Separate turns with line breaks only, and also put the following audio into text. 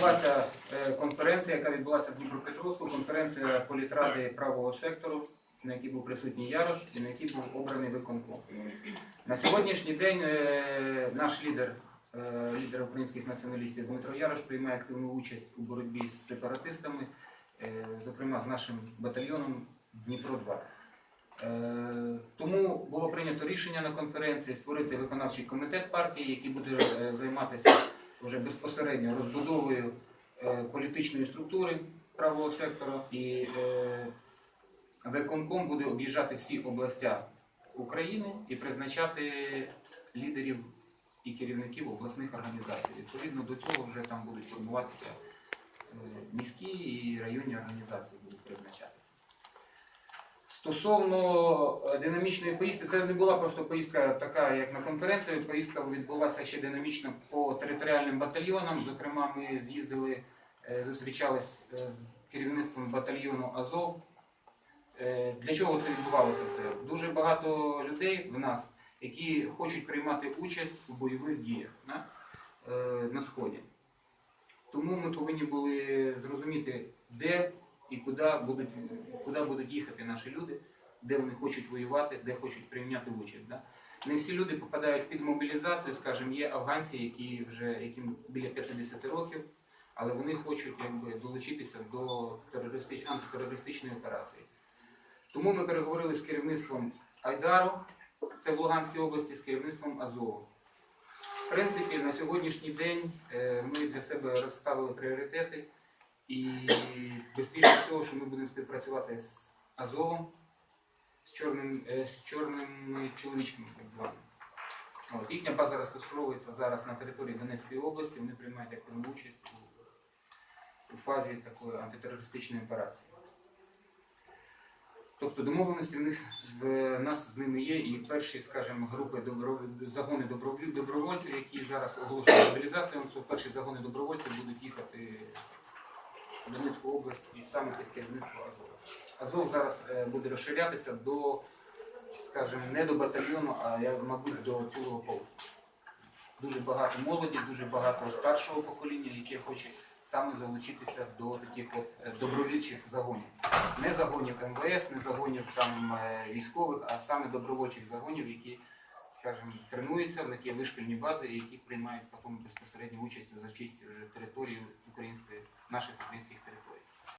відбулася е, конференція, яка відбулася в Дніпропетровську, конференція політради правого сектору, на якій був присутній Ярош і на якій був обраний виконком. На сьогоднішній день е, наш лідер, е, лідер українських націоналістів Дмитро Ярош приймає активну участь у боротьбі з сепаратистами, зокрема з нашим батальйоном Дніпро 2. Е, Тому було прийнято рішення на конференції створити виконавчий комітет партії, який буде займатися вже безпосередньо розбудовою е, політичної структури правого сектору. І е, виконком буде об'їжджати всі областя України і призначати лідерів і керівників обласних організацій. Відповідно до цього вже там будуть формуватися е, міські і районні організації будуть призначатися. Стосовно е, динамічної поїздки, це не була просто поїздка така, як на конференцію. Поїздка відбулася ще динамічно по територіальним батальйонам. Зокрема, ми з'їздили, е, зустрічались е, з керівництвом батальйону Азов. Для чого це відбувалося все? Дуже багато людей в нас, які хочуть приймати участь у бойових діях на, на сході. Тому ми повинні були зрозуміти, де і куди будуть, куди будуть їхати наші люди, де вони хочуть воювати, де хочуть прийняти участь. Да? Не всі люди попадають під мобілізацію, скажімо, є афганці, які вже яким біля 50 років, але вони хочуть якби, долучитися до терористич... антитерористичної операції. Тому ми переговорили з керівництвом Айдару, це в Луганській області, з керівництвом Азову. В принципі, на сьогоднішній день е, ми для себе розставили пріоритети і безпечно всього, що ми будемо співпрацювати з Азовом, з чорним, е, з чорними чоловічками, так званими. От, їхня база розташовується зараз на території Донецької області, вони приймають активну участь у, у фазі такої антитерористичної операції. Тобто домовленості в них в нас з ними є, і перші, скажімо, групи добро, загони добровольців, які зараз оголошують мобілізацію, перші загони добровольців будуть їхати Донецьку область і саме під керівництво Азова. Азов зараз е, буде розширятися до, скажімо, не до батальйону, а я, мабуть, до цілого полку. Дуже багато молоді, дуже багато старшого покоління, яке хоче саме залучитися до таких от е, добровольчих загонів. Не загонів МВС, не загонів там е, військових, а саме добровольчих загонів, які, скажімо, тренуються, в них є вишкільні бази, які приймають потім безпосередню участь у зачистці вже території української, наших українських територій.